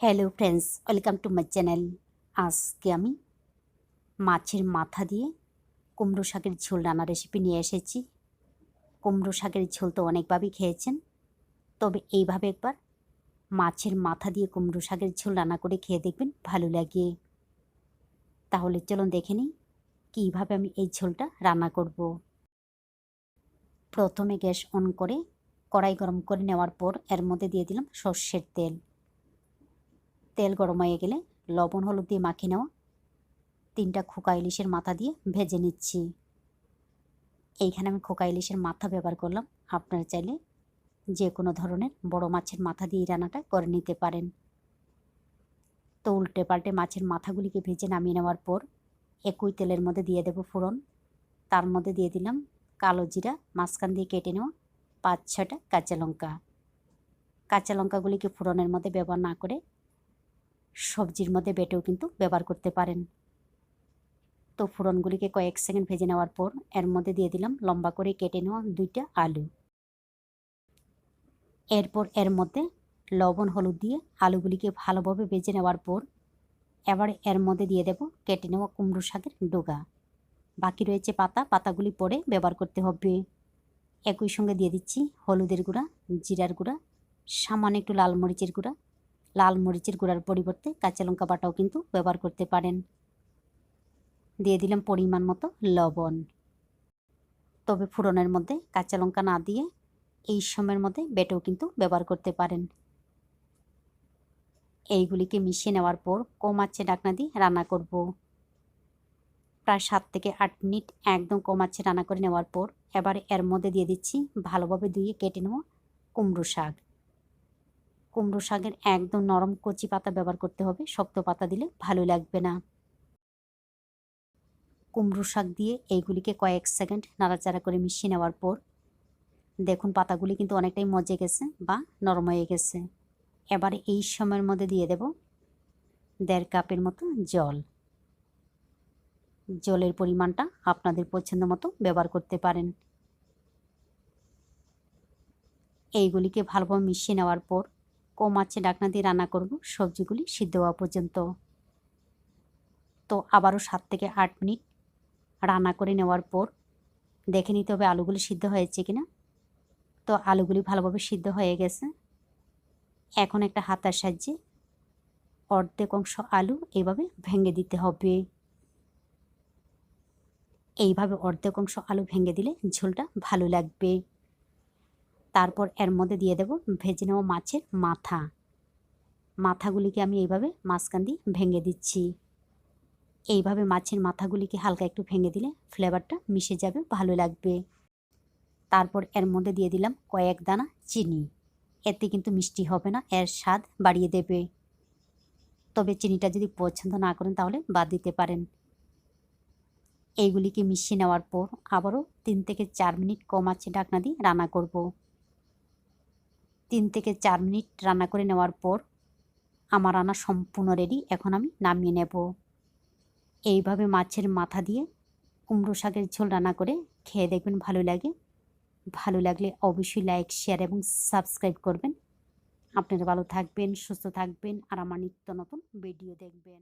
Hello friends welcome to my channel আজকে আমি মাছের মাথা দিয়ে কুমড়ো শাকের ঝোল রান্নার রেসিপি নিয়ে এসেছি। কুমড়ো শাকের ঝোল তো অনেকভাবেই খেয়েছেন। তবে এইভাবে একবার মাছের মাথা দিয়ে কুমড়ো শাকের ঝোল রান্না করে খেয়ে দেখবেন, ভালো লাগে। তাহলে চলুন দেখে নিই কীভাবে আমি এই ঝোলটা রান্না করব। প্রথমে গ্যাস অন করে কড়াই গরম করে নেওয়ার পর এর মধ্যে দিয়ে দিলাম সর্ষের তেল। তেল গরম হয়ে গেলে লবণ, হলুদ দিয়ে মাখিয়ে নেওয়া। তিনটা খোকা ইলিশের মাথা দিয়ে ভেজে নিচ্ছি। এইখানে আমি খোকা ইলিশের মাথা ব্যবহার করলাম। আপনারা চাইলে যে কোনো ধরনের বড় মাছের মাথা দিয়ে রান্নাটা করে নিতে পারেন। তো উল্টে পাল্টে মাছের মাথাগুলিকে ভেজে নামিয়ে নেওয়ার পর একই তেলের মধ্যে দিয়ে দেবো ফোড়ন। তার মধ্যে দিয়ে দিলাম কালো জিরা, মাঝখান দিয়ে কেটে নেওয়া পাঁচ ছটা কাঁচা লঙ্কা। কাঁচা লঙ্কাগুলিকে ফোড়নের মধ্যে ব্যবহার না করে সবজির মধ্যে বেটেও কিন্তু ব্যবহার করতে পারেন। তো ফোড়নগুলিকে কয়েক সেকেন্ড ভেজে নেওয়ার পর এর মধ্যে দিয়ে দিলাম লম্বা করে কেটে নেওয়া দুইটা আলু। এরপর এর মধ্যে লবণ, হলুদ দিয়ে আলুগুলিকে ভালোভাবে ভেজে নেওয়ার পর এবার এর মধ্যে দিয়ে দেব কেটে নেওয়া কুমড়ো শাকের ডোগা। বাকি রয়েছে পাতা, পাতাগুলি পরে ব্যবহার করতে হবে। একই সঙ্গে দিয়ে দিচ্ছি হলুদের গুঁড়া, জিরার গুঁড়া, সামান্য একটু লাল মরিচের গুঁড়া লাল মরিচের গুঁড়ার পরিবর্তে কাঁচা লঙ্কা বাটাও কিন্তু ব্যবহার করতে পারেন। দিয়ে দিলাম পরিমাণ মতো লবণ। তবে ফোড়নের মধ্যে কাঁচা লঙ্কা না দিয়ে এই সময়ের মধ্যে বেটেও কিন্তু ব্যবহার করতে পারেন। এইগুলিকে মিশিয়ে নেওয়ার পর কম আঁচে ডাকনা দিয়ে রান্না করব। প্রায় সাত থেকে আট মিনিট একদম কম আঁচে রান্না করে নেওয়ার পর এবার এর মধ্যে দিয়ে দিচ্ছি ভালোভাবে ধুয়ে কেটে নেওয়া কুমড়ো শাক। কুমড়ো শাকের একদম নরম কচি পাতা ব্যবহার করতে হবে। শক্ত পাতা দিলে ভালো লাগবে না। কুমড়ো শাক দিয়ে এইগুলিকে কয়েক সেকেন্ড নাড়াচাড়া করে মিশিয়ে নেওয়ার পর দেখুন পাতাগুলি কিন্তু অনেকটাই মজে গেছে বা নরম হয়ে গেছে। এবারে এই সময়ের মধ্যে দিয়ে দেব দেড় কাপের মতো জল। জলের পরিমাণটা আপনাদের পছন্দ মতো ব্যবহার করতে পারেন। এইগুলিকে ভালোভাবে মিশিয়ে নেওয়ার পর কম আছে, ডাকনা দিয়ে রান্না করব, সবজিগুলি সিদ্ধ হওয়া পর্যন্ত। তো আবারও সাত থেকে আট মিনিট রান্না করে নেওয়ার পর দেখে নিতে হবে আলুগুলি সিদ্ধ হয়েছে কিনা। তো আলুগুলি ভালোভাবে সিদ্ধ হয়ে গেছে। এখন একটা হাতার সাহায্যে অর্ধেক অংশ আলু এইভাবে ভেঙে দিতে হবে। এইভাবে অর্ধেক অংশ আলু ভেঙে দিলে ঝোলটা ভালো লাগবে। তারপর এর মধ্যে দিয়ে দেব ভেজে নেওয়া মাছের মাথা। মাথাগুলিকে আমি এইভাবে মাঝখান দিয়ে ভেঙে দিচ্ছি। এইভাবে মাছের মাথাগুলিকে হালকা একটু ভেঙে দিলে ফ্লেভারটা মিশে যাবে, ভালো লাগবে। তারপর এর মধ্যে দিয়ে দিলাম কয়েক দানা চিনি। এতে কিন্তু মিষ্টি হবে না, এর স্বাদ বাড়িয়ে দেবে। তবে চিনিটা যদি পছন্দ না করেন তাহলে বাদ দিতে পারেন। এইগুলিকে মিশিয়ে নেওয়ার পর আবারও তিন থেকে চার মিনিট কম আছে ঢাকনা দিয়ে রান্না করব। তিন থেকে চার মিনিট রান্না করে নেওয়ার পর আমার রান্না সম্পূর্ণ রেডি এখন আমি নামিয়ে নেব। এইভাবে মাছের মাথা দিয়ে কুমড়ো শাকের ঝোল রান্না করে খেয়ে দেখবেন ভালো লাগে। ভালো লাগলে অবশ্যই লাইক শেয়ার এবং সাবস্ক্রাইব করবেন। আপনারা ভালো থাকবেন, সুস্থ থাকবেন আর আমার নিত্য নতুন ভিডিও দেখবেন।